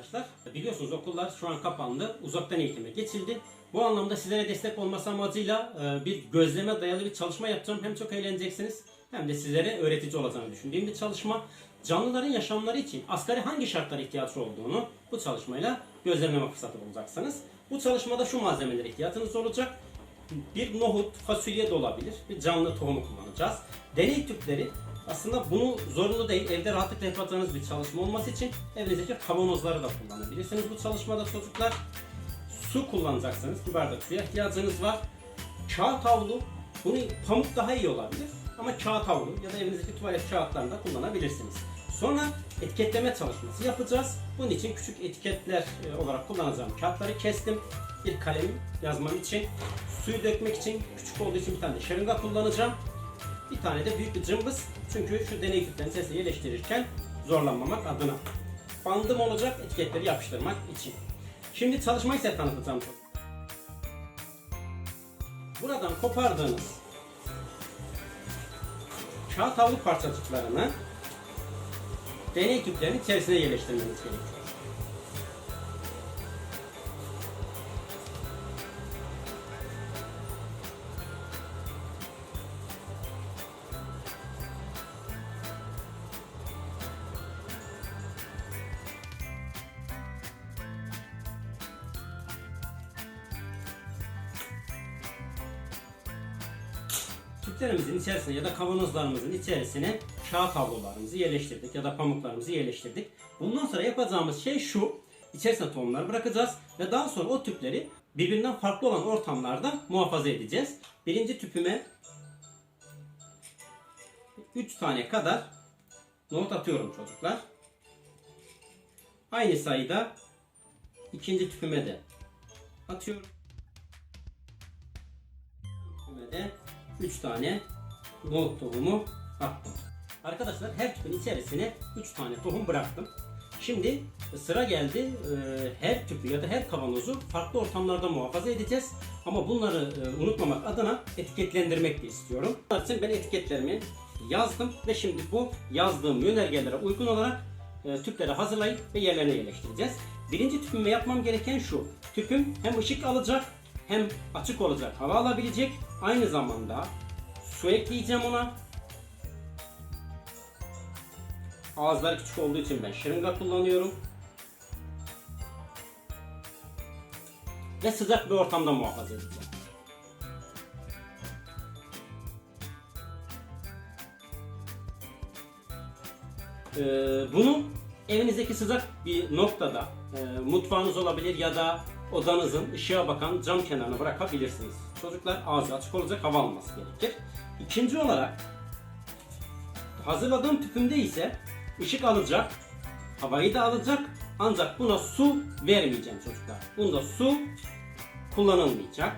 arkadaşlar. Biliyorsunuz okullar şu an kapandı. Uzaktan eğitime geçildi. Bu anlamda sizlere destek olması amacıyla e, bir gözleme dayalı bir çalışma yapacağım. Hem çok eğleneceksiniz hem de sizlere öğretici olacağını düşündüğüm bir çalışma. Canlıların yaşamları için asgari hangi şartlara ihtiyaç olduğunu bu çalışmayla gözlemleme fırsatı bulacaksınız. Bu çalışmada şu malzemelere ihtiyacınız olacak. Bir nohut, fasulye de olabilir. Bir canlı tohumu kullanacağız. Deney tüpleri aslında bunu zorunlu değil. Evde rahatlıkla yapacağınız bir çalışma olması için evinizdeki kavanozları da kullanabilirsiniz. Bu çalışmada çocuklar su kullanacaksınız. Bir bardak suya ihtiyacınız var. Kağıt havlu. Bunu pamuk daha iyi olabilir. Ama kağıt havlu ya da evinizdeki tuvalet kağıtlarını da kullanabilirsiniz. Sonra etiketleme çalışması yapacağız. Bunun için küçük etiketler e, olarak kullanacağım kağıtları kestim. Bir kalem yazmam için, suyu dökmek için küçük olduğu için bir tane şırınga kullanacağım. Bir tane de büyük bir cımbız. Çünkü şu deney tüplerini sesle yerleştirirken zorlanmamak adına. Bandım olacak etiketleri yapıştırmak için. Şimdi çalışmayı size tanıtacağım. Buradan kopardığınız kağıt havlu parçacıklarını deney tüplerinin içerisine yerleştirmeniz gerekiyor. Tüplerimizin içerisine ya da kavanozlarımızın içerisine kağıt havlularımızı yerleştirdik ya da pamuklarımızı yerleştirdik. Bundan sonra yapacağımız şey şu. İçerisine tohumlar bırakacağız ve daha sonra o tüpleri birbirinden farklı olan ortamlarda muhafaza edeceğiz. Birinci tüpüme 3 tane kadar nohut atıyorum çocuklar. Aynı sayıda ikinci tüpüme de atıyorum. Tüpüme de 3 tane nohut tohumu attım. Arkadaşlar her tüpün içerisine 3 tane tohum bıraktım. Şimdi sıra geldi e, her tüpü ya da her kavanozu farklı ortamlarda muhafaza edeceğiz. Ama bunları e, unutmamak adına etiketlendirmek de istiyorum. Bunun için ben etiketlerimi yazdım ve şimdi bu yazdığım yönergelere uygun olarak e, tüpleri hazırlayıp ve yerlerine yerleştireceğiz. Birinci tüpümde yapmam gereken şu. Tüpüm hem ışık alacak hem açık olacak, hava alabilecek. Aynı zamanda su ekleyeceğim ona. Ağızlar küçük olduğu için ben şırınga kullanıyorum. Ve sıcak bir ortamda muhafaza edeceğim. Ee, bunu evinizdeki sıcak bir noktada, e, mutfağınız olabilir ya da odanızın ışığa bakan cam kenarına bırakabilirsiniz. Çocuklar ağzı açık olacak, hava alması gerekir. İkinci olarak hazırladığım tüpümde ise ışık alacak, havayı da alacak ancak buna su vermeyeceğim çocuklar. Bunda su kullanılmayacak.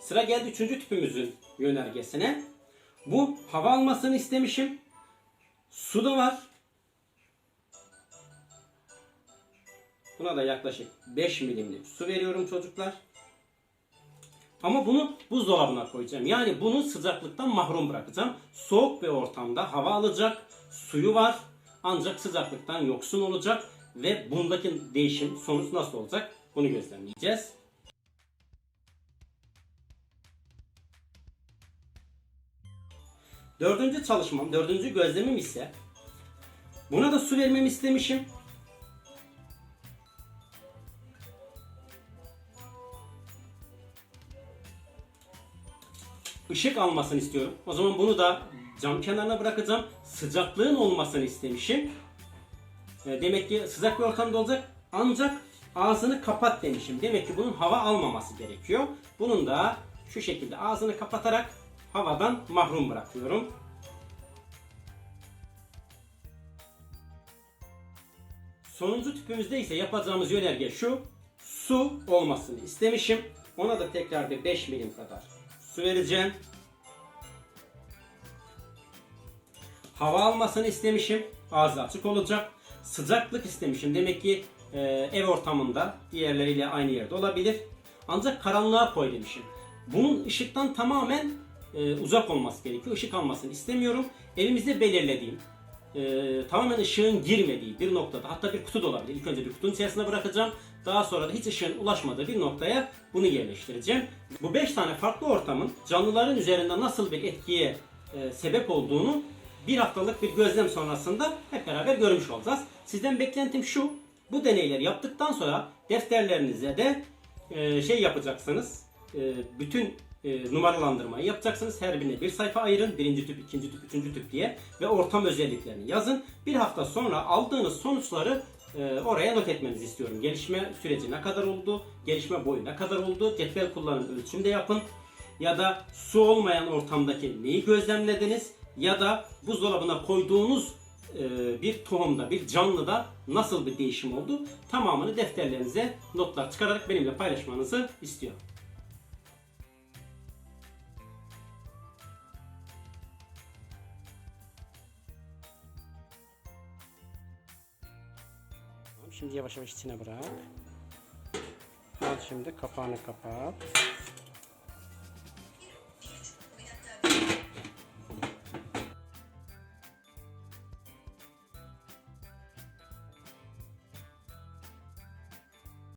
Sıra geldi üçüncü tüpümüzün yönergesine. Bu hava almasını istemişim. Su da var. Buna da yaklaşık 5 milimlik su veriyorum çocuklar. Ama bunu buzdolabına koyacağım. Yani bunu sıcaklıktan mahrum bırakacağım. Soğuk bir ortamda hava alacak, suyu var. Ancak sıcaklıktan yoksun olacak ve bundaki değişim sonuç nasıl olacak? Bunu gözlemleyeceğiz. Dördüncü çalışmam, dördüncü gözlemim ise buna da su vermemi istemişim. Işık almasını istiyorum. O zaman bunu da cam kenarına bırakacağım. Sıcaklığın olmasını istemişim. E, Demek ki sıcak bir ortamda olacak. Ancak ağzını kapat demişim. Demek ki bunun hava almaması gerekiyor. Bunun da şu şekilde ağzını kapatarak havadan mahrum bırakıyorum. Sonuncu tüpümüzde ise yapacağımız yönerge şu. Su olmasını istemişim. Ona da tekrar bir 5 milim kadar su vereceğim. Hava almasını istemişim. Ağzı açık olacak. Sıcaklık istemişim. Demek ki e, ev ortamında diğerleriyle aynı yerde olabilir. Ancak karanlığa koy demişim. Bunun ışıktan tamamen e, uzak olması gerekiyor. Işık almasını istemiyorum. Elimizde belirlediğim e, tamamen ışığın girmediği bir noktada hatta bir kutu da olabilir. İlk önce bir kutunun içerisine bırakacağım. Daha sonra da hiç ışığın ulaşmadığı bir noktaya bunu yerleştireceğim. Bu 5 tane farklı ortamın canlıların üzerinde nasıl bir etkiye e, sebep olduğunu bir haftalık bir gözlem sonrasında hep beraber görmüş olacağız. Sizden beklentim şu. Bu deneyleri yaptıktan sonra defterlerinize de e, şey yapacaksınız. E, bütün e, numaralandırmayı yapacaksınız. Her birine bir sayfa ayırın. Birinci tüp, ikinci tüp, üçüncü tüp diye. Ve ortam özelliklerini yazın. Bir hafta sonra aldığınız sonuçları e, oraya not etmenizi istiyorum. Gelişme süreci ne kadar oldu? Gelişme boyu ne kadar oldu? Cetvel kullanın, ölçümde yapın. Ya da su olmayan ortamdaki neyi gözlemlediniz? Ya da buzdolabına koyduğunuz e, bir tohumda, bir canlıda nasıl bir değişim oldu? Tamamını defterlerinize notlar çıkararak benimle paylaşmanızı istiyorum. Şimdi yavaş yavaş içine bırak. Al şimdi kapağını kapat.